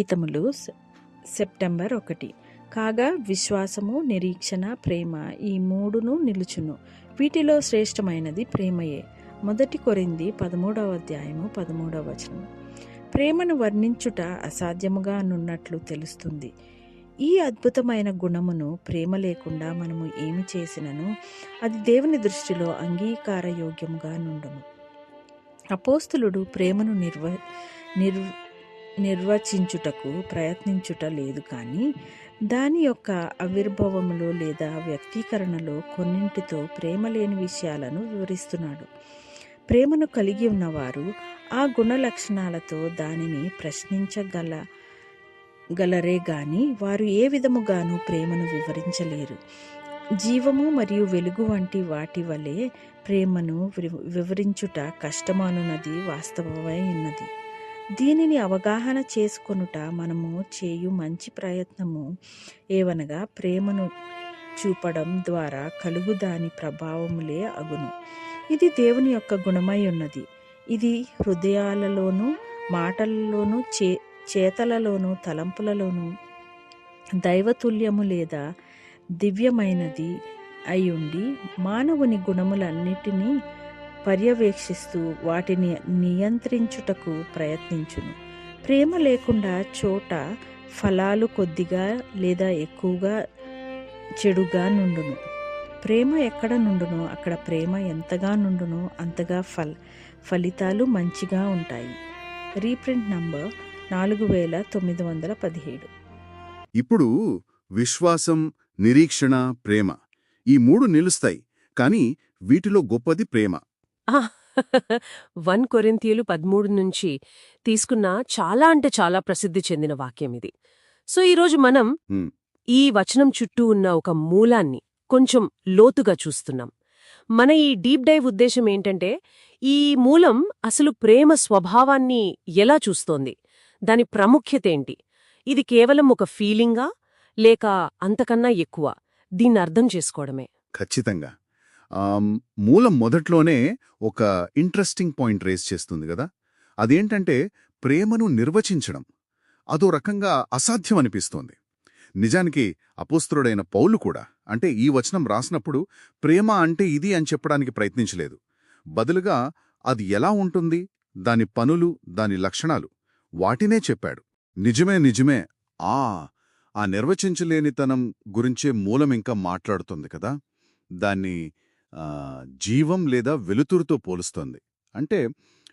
గీతములు September ఒకటి. కాగా విశ్వాసము నిరీక్షణ ప్రేమ ఈ మూడును నిలుచును. వీటిలో శ్రేష్టమైనది ప్రేమయే. మొదటి కొరింది పదమూడవ అధ్యాయము పదమూడవ వచనం ప్రేమను వర్ణించుట అసాధ్యముగా నున్నట్లు తెలుస్తుంది. ఈ అద్భుతమైన గుణమును ప్రేమ లేకుండా మనము ఏమి చేసినను? అది దేవుని దృష్టిలో అంగీకారయోగ్యముగా నుండును. అపోస్తులుడు ప్రేమను నిర్వ నిర్వ నిర్వచించుటకు ప్రయత్నించుట లేదు కానీ దాని యొక్క ఆవిర్భావములో లేదా వ్యక్తీకరణలో కొన్నింటితో ప్రేమ లేని విషయాలను వివరిస్తున్నాడు. ప్రేమను కలిగి ఉన్నవారు ఆ గుణ లక్షణాలతో దానిని ప్రశ్నించగల గలరే గాని వారు ఏ విధముగాను ప్రేమను వివరించలేరు. జీవము మరియు వెలుగు వంటి వాటి వలె ప్రేమను వివరించుట కష్టమనున్నది వాస్తవమై ఉన్నది. దీనిని అవగాహన చేసుకొనుట మనము చేయు మంచి ప్రయత్నము ఏవనగా ప్రేమను చూపడం ద్వారా కలుగు దాని ప్రభావములే అగును. ఇది దేవుని యొక్క గుణమై ఉన్నది. ఇది హృదయాలలోనూ మాటలలోనూ చే చేతలలోనూ తలంపులలోనూ దైవతుల్యము లేదా దివ్యమైనది అయ్యుండి మానవుని గుణములన్నిటినీ పర్యవేక్షిస్తూ వాటిని నియంత్రించుటకు ప్రయత్నించును. ప్రేమ లేకుండా చోట ఫలాలు కొద్దిగా లేదా ఎక్కువగా చెడుగా నుండును. ప్రేమ ఎక్కడ నుండునో అక్కడ ప్రేమ ఎంతగా నుండునో అంతగా ఫల్ ఫలితాలు మంచిగా ఉంటాయి. రీప్రింట్ నంబర్ నాలుగు వేల తొమ్మిది వందల పదిహేడు. ఇప్పుడు విశ్వాసం నిరీక్షణ ప్రేమ ఈ మూడు నిలుస్తాయి కానీ వీటిలో గొప్పది ప్రేమ. వన్ కొరింథీయులు పదమూడు నుంచి తీసుకున్న చాలా అంటే చాలా ప్రసిద్ధి చెందిన వాక్యం ఇది. సో ఈరోజు మనం. ఈ వచనం చుట్టూ ఉన్న ఒక మూలాన్ని కొంచెం లోతుగా చూస్తున్నాం. మన ఈ డీప్ డైవ్ ఉద్దేశం ఏంటంటే ఈ మూలం అసలు ప్రేమ స్వభావాన్ని ఎలా చూస్తోంది? దాని ప్రాముఖ్యత ఏంటి? ఇది కేవలం ఒక ఫీలింగా లేక అంతకన్నా ఎక్కువ? దీన్ని అర్థం చేసుకోవడమే. ఖచ్చితంగా. మూలం మొదట్లోనే ఒక ఇంట్రెస్టింగ్ పాయింట్ రేస్ చేస్తుంది కదా. అదేంటంటే ప్రేమను నిర్వచించడం. అదో రకంగా అసాధ్యం అనిపిస్తోంది. నిజానికి అపోస్తుడైన పౌలు కూడా అంటే ఈ వచనం రాసినప్పుడు ప్రేమ అంటే ఇది అని చెప్పడానికి ప్రయత్నించలేదు. బదులుగా అది ఎలా ఉంటుంది? దాని పనులు దాని లక్షణాలు వాటినే చెప్పాడు. నిజమే నిజమే ఆ ఆ నిర్వచించలేనితనం గురించే మూలం ఇంకా మాట్లాడుతుంది కదా. దాన్ని జీవం లేదా వెలుతురుతో పోలుస్తోంది. అంటే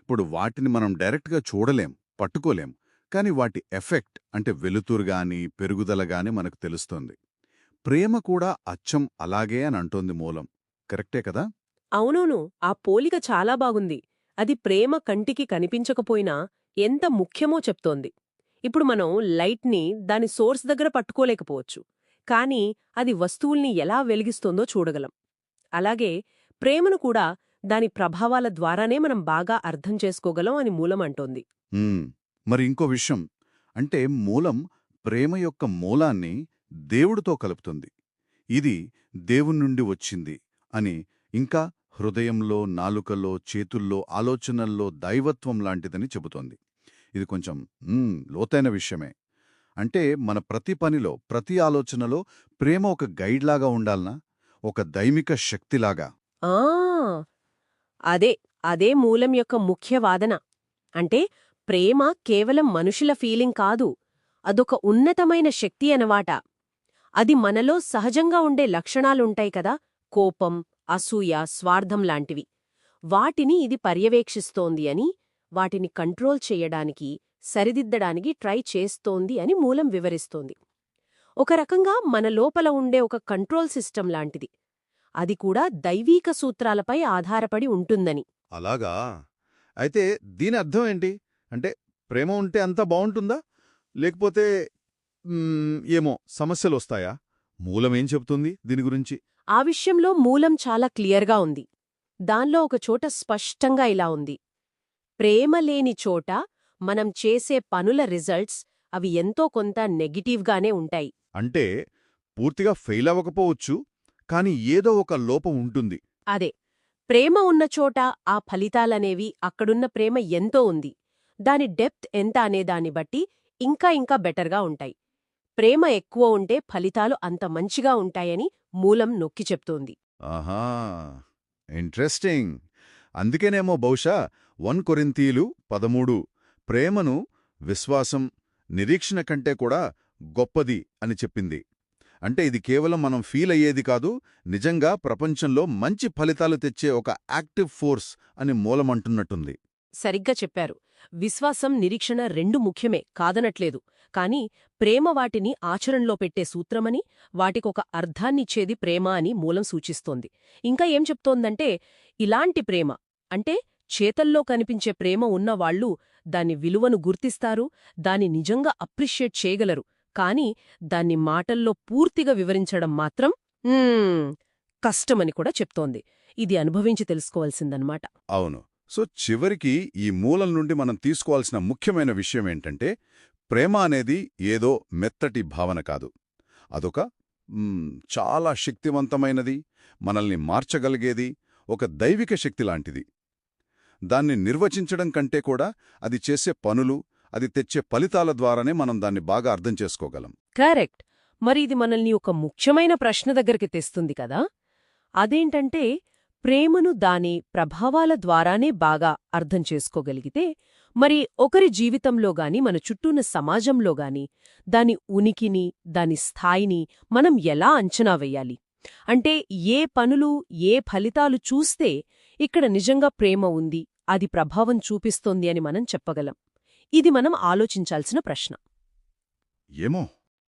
ఇప్పుడు వాటిని మనం డైరెక్ట్గా చూడలేం పట్టుకోలేం. కానీ వాటి ఎఫెక్ట్ అంటే వెలుతురు గాని పెరుగుదల గాని మనకు తెలుస్తోంది. ప్రేమ కూడా అచ్చం అలాగే అని అంటోంది మూలం. కరెక్టే కదా? అవునవును. ఆ పోలిక చాలా బాగుంది. అది ప్రేమ కంటికి కనిపించకపోయినా ఎంత ముఖ్యమో చెప్తోంది. ఇప్పుడు మనం లైట్ని దాని సోర్స్ దగ్గర పట్టుకోలేకపోవచ్చు. కానీ అది వస్తువుల్ని ఎలా వెలిగిస్తోందో చూడగలం. అలాగే ప్రేమను కూడా దాని ప్రభావాల ద్వారానే మనం బాగా అర్థం చేసుకోగలం అని మూలం అంటోంది. మరి ఇంకో విషయం. అంటే మూలం ప్రేమ యొక్క మూలాన్ని దేవుడితో కలుపుతుంది. ఇది దేవుని నుండి వచ్చింది అని ఇంకా హృదయంలో నాలుకలో చేతుల్లో ఆలోచనల్లో దైవత్వం లాంటిదని చెబుతోంది. ఇది కొంచెం లోతైన విషయమే. అంటే మన ప్రతి పనిలో ప్రతి ఆలోచనలో ప్రేమ ఒక గైడ్లాగా ఉండాలనా? ఒక దైమిక శక్తిలాగా. ఆ! అదే అదే మూలం యొక్క ముఖ్య వాదన. అంటే ప్రేమ కేవలం మనుషుల ఫీలింగ్ కాదు అదొక ఉన్నతమైన శక్తి అనమాట అది మనలో సహజంగా ఉండే లక్షణాలుంటాయి కదా కోపం అసూయ స్వార్థం లాంటివి. వాటిని ఇది పర్యవేక్షిస్తోంది అని వాటిని కంట్రోల్ చేయడానికి సరిదిద్దడానికి ట్రై చేస్తోంది అని మూలం వివరిస్తోంది. ఒక రకంగా మన లోపల ఉండే ఒక కంట్రోల్ సిస్టం లాంటిది. అది కూడా దైవీక సూత్రాలపై ఆధారపడి ఉంటుందని. అలాగా? అయితే దీని అర్థం ఏంటి? అంటే ప్రేమ ఉంటే అంతా బావుంటుందా లేకపోతే ఏమో సమస్యలు వస్తాయా మూలమేం చెప్తుంది దీని గురించి? ఆ విషయంలో మూలం చాలా క్లియర్గా ఉంది. దానిలో ఒక చోట స్పష్టంగా ఇలా ఉంది. ప్రేమ లేని చోట మనం చేసే పనుల రిజల్ట్స్ అవి ఎంతో కొంత నెగిటివ్గానే ఉంటాయి. అంటే పూర్తిగా ఫెయిల్ అవ్వకపోవచ్చు కాని ఏదో ఒక లోపం ఉంటుంది. అదే ప్రేమ ఉన్న చోట ఆ ఫలితాలనేవి అక్కడున్న ప్రేమ ఎంతో ఉంది. దాని డెప్త్ ఎంత అనేదాన్ని బట్టి ఇంకా ఇంకా బెటర్గా ఉంటాయి. ప్రేమ ఎక్కువ ఉంటే ఫలితాలు అంత మంచిగా ఉంటాయని మూలం నొక్కి చెప్తోంది. ఆహా! ఇంట్రెస్టింగ్. అందుకేనేమో బహుశా వన్ కొరింతీలు పదమూడు ప్రేమను విశ్వాసం నిరీక్షణ కంటే కూడా గొప్పది అని చెప్పింది. అంటే ఇది కేవలం మనం ఫీల్ అయ్యేది కాదు నిజంగా ప్రపంచంలో మంచి ఫలితాలు తెచ్చే ఒక యాక్టివ్ ఫోర్స్ అని మూలమంటున్నట్టుంది సరిగ్గా చెప్పారు. విశ్వాసం నిరీక్షణ రెండు ముఖ్యమే కాదనట్లేదు. కాని ప్రేమ వాటిని ఆచరణలో పెట్టే సూత్రమని వాటికొక అర్థాన్నిచ్చేది ప్రేమ అని మూలం సూచిస్తోంది. ఇంకా ఏం చెప్తోందంటే ఇలాంటి ప్రేమ అంటే చేతల్లో కనిపించే ప్రేమ ఉన్నవాళ్ళు దాని విలువను గుర్తిస్తారు దాన్ని నిజంగా అప్రిషియేట్ చేయగలరు. కాని దాన్ని మాటల్లో పూర్తిగా వివరించడం మాత్రం కష్టమని కూడా చెప్తోంది. ఇది అనుభవించి తెలుసుకోవాల్సిందన్నమాట అవును. సో చివరికి ఈ మూలం నుండి మనం తీసుకోవాల్సిన ముఖ్యమైన విషయం ఏంటంటే ప్రేమ అనేది ఏదో మెత్తటి భావన కాదు. అదొక చాలా శక్తివంతమైనది మనల్ని మార్చగలిగేది ఒక దైవిక శక్తి లాంటిది. దాన్ని నిర్వచించడం కంటే కూడా అది చేసే పనులు అది తెచ్చే ఫలితాల ద్వారానే మనం దాన్ని బాగా అర్థం చేసుకోగలం. కరెక్ట్. మరి ఇది మనల్ని ఒక ముఖ్యమైన ప్రశ్న దగ్గరికి తెస్తుంది కదా? అదేంటంటే ప్రేమను దాని ప్రభావాల ద్వారానే బాగా అర్థం చేసుకోగలిగితే మరి ఒకరి జీవితంలో గాని మన చుట్టూన్న సమాజంలో గాని దాని ఉనికిని దాని స్థాయిని మనం ఎలా అంచనా వెయ్యాలి అంటే ఏ పనులు ఏ ఫలితాలు చూస్తే ఇక్కడ నిజంగా ప్రేమ ఉంది అది ప్రభావం చూపిస్తోంది అని మనం చెప్పగలం. ఇది మనం ఆలోచించాల్సిన ప్రశ్న. ఏమో.